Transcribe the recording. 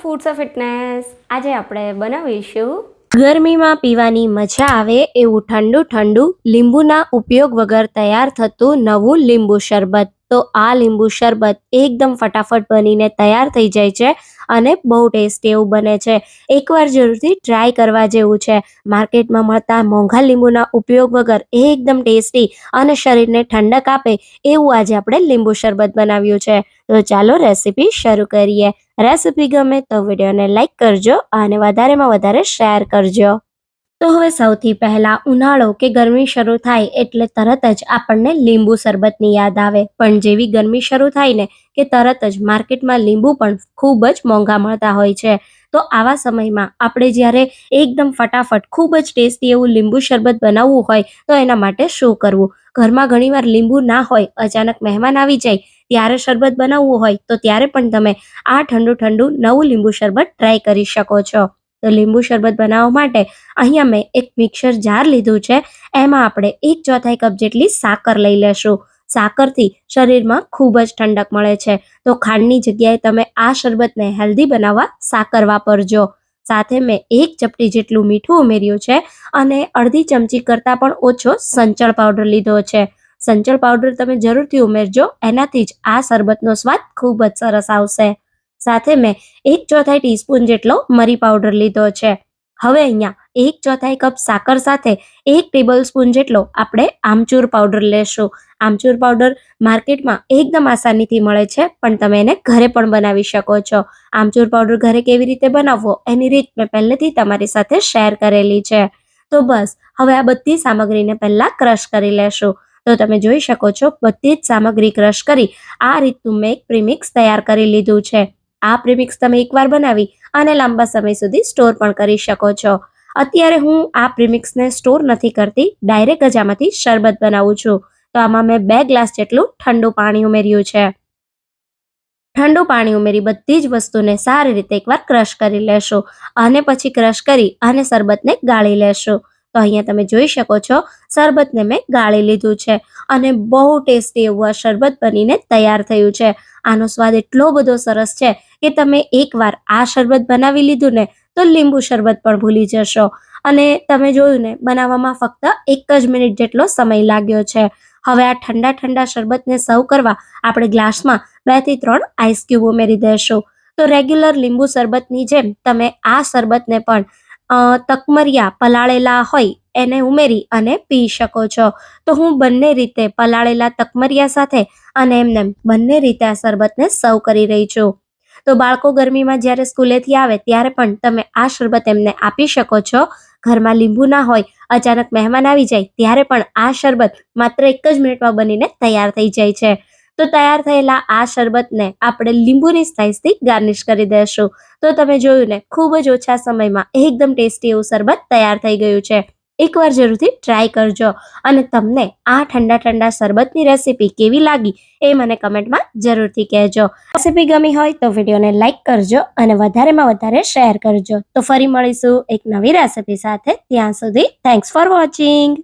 Foods of fitness આજે આપણે બનાવીશું ગરમીમાં પીવાની મજા આવે એવું ઠંડુ ઠંડુ લીંબુના ઉપયોગ વગર તૈયાર થતું નવું લીંબુ શરબત. તો આ લીંબુ શરબત એકદમ ફટાફટ બનીને તૈયાર થઈ જાય છે અને બહુ ટેસ્ટી એવું બને છે. એકવાર જરૂરથી ટ્રાય કરવા જેવું છે. માર્કેટમાં મળતા મોંઘા લીંબુના ઉપયોગ વગર એકદમ ટેસ્ટી અને શરીરને ઠંડક આપે એવું આજે આપણે લીંબુ શરબત બનાવ્યું છે. તો ચાલો રેસીપી શરૂ કરીએ. રેસીપી ગમે તો વિડીયોને લાઇક કરજો અને વધારેમાં વધારે શેર કરજો. તો હવે સૌથી પહેલા ઉનાળો કે ગરમી શરૂ થાય એટલે તરત જ આપણને લીંબુ શરબતની યાદ આવે. પણ જેવી ગરમી શરૂ થાય ને કે તરત જ માર્કેટમાં લીંબુ પણ ખૂબ જ મોંઘા મળતા હોય છે. તો આવા સમયમાં આપણે જ્યારે એકદમ ફટાફટ ખૂબ જ ટેસ્ટી એવું લીંબુ શરબત બનાવવું હોય તો એના માટે શું કરવું? ઘરમાં ઘણીવાર લીંબુ ના હોય, અચાનક મહેમાન આવી જાય, ત્યારે શરબત બનાવવું હોય તો ત્યારે પણ તમે આ ઠંડુ ઠંડુ નવું લીંબુ શરબત ટ્રાય કરી શકો છો. તો લીંબુ શરબત બનાવવા માટે અહીંયા મેં એક મિક્સર જાર લીધું છે. એમાં આપણે એક ચોથાઈ કપ જેટલી સાકર લઈ લેશું. સાકરથી શરીરમાં ખૂબ જ ઠંડક મળે છે. તો ખાંડની જગ્યાએ તમે આ શરબતને હેલ્ધી બનાવવા સાકર વાપરજો. સાથે મેં એક ચપટી જેટલું મીઠું ઉમેર્યું છે અને અડધી ચમચી કરતાં પણ ઓછો સંચળ પાવડર લીધો છે. સંચળ પાવડર તમે જરૂરથી ઉમેરજો. એનાથી જ આ શરબતનો સ્વાદ ખૂબ જ સરસ આવશે. સાથે મેં એક ચોથાઈ ટીસ્પૂન જેટલો મરી પાવડર લીધો છે. હવે અહીંયા એક ચોથાઈ કપ સાકર સાથે એક ટેબલ સ્પૂન જેટલો આપણે આમચૂર પાવડર લેશું. આમચૂર પાવડર માર્કેટમાં એકદમ આસાનીથી મળે છે, પણ તમે એને ઘરે પણ બનાવી શકો છો. આમચૂર પાવડર ઘરે કેવી રીતે બનાવવો એની રીત મેં પહેલેથી તમારી સાથે શેર કરેલી છે. તો બસ, હવે આ બધી સામગ્રીને પહેલાં ક્રશ કરી લેશું. તો તમે જોઈ શકો છો, બધી જ સામગ્રી ક્રશ કરી આ રીતનું મેં એક પ્રીમિક્સ તૈયાર કરી લીધું છે. આ પ્રીમિક્સ તમે એકવાર બનાવી અને લાંબા સમય સુધી સ્ટોર પણ કરી શકો છો. અત્યારે હું આ પ્રીમિક્સને સ્ટોર નથી કરતી, ડાયરેક્ટ જ આમાંથી શરબત બનાવું છું. તો આમાં મેં બે ગ્લાસ જેટલું ઠંડુ પાણી ઉમેર્યું છે. ઠંડુ પાણી ઉમેરી બધી જ વસ્તુને સારી રીતે એકવાર ક્રશ કરી લેશું અને પછી ક્રશ કરી અને શરબતને ગાળી લેશું. તો અહીંયા તમે જોઈ શકો છો, શરબતને મેં ગાળી લીધું છે અને બહુ ટેસ્ટી એવું આ શરબત બનીને તૈયાર થયું છે. આનો સ્વાદ એટલો બધો સરસ છે કે તમે એકવાર આ શરબત બનાવી લીધું ને તો લીંબુ શરબત પણ ભૂલી જશો. અને તમે જોયું ને, બનાવવામાં ફક્ત એક જ મિનિટ જેટલો સમય લાગ્યો છે. હવે આ ઠંડા ઠંડા શરબતને સર્વ કરવા આપણે ગ્લાસમાં બેથી ત્રણ આઈસ ક્યુબ ઉમેરી દઈશું. તો રેગ્યુલર લીંબુ શરબતની જેમ તમે આ શરબતને પણ તકમરિયા પલાળેલા હોય એને ઉમેરી અને પી શકો છો. તો હું બંને રીતે પલાળેલા તકમરિયા સાથે અને એમને બંને રીતે આ શરબતને સર્વ કરી રહી છું. તો બાળકો ગરમીમાં જ્યારે સ્કૂલેથી આવે ત્યારે પણ તમે આ શરબત એમને આપી શકો છો. ઘરમાં લીંબુ ના હોય, અચાનક મહેમાન આવી જાય, ત્યારે પણ આ શરબત માત્ર એક જ મિનિટમાં બનીને તૈયાર થઈ જાય છે. તો તૈયાર થયેલા આ શરબતને આપણે લીંબુની સ્લાઇસથી ગાર્નિશ કરી દઈશું તો તમે જોયું ને, ખૂબ જ ઓછા સમયમાં એકદમ ટેસ્ટી એવું શરબત તૈયાર થઈ ગયું છે. એકવાર જરૂરથી ટ્રાય કરજો અને તમને આ ઠંડા ઠંડા શરબતની રેસીપી કેવી લાગી એ મને કમેન્ટમાં જરૂરથી કહેજો. રેસીપી ગમી હોય તો વિડીયોને લાઇક કરજો અને વધારેમાં વધારે શેર કરજો. તો ફરી મળીશું એક નવી રેસીપી સાથે. ત્યાં સુધી થેન્ક્સ ફોર વોચિંગ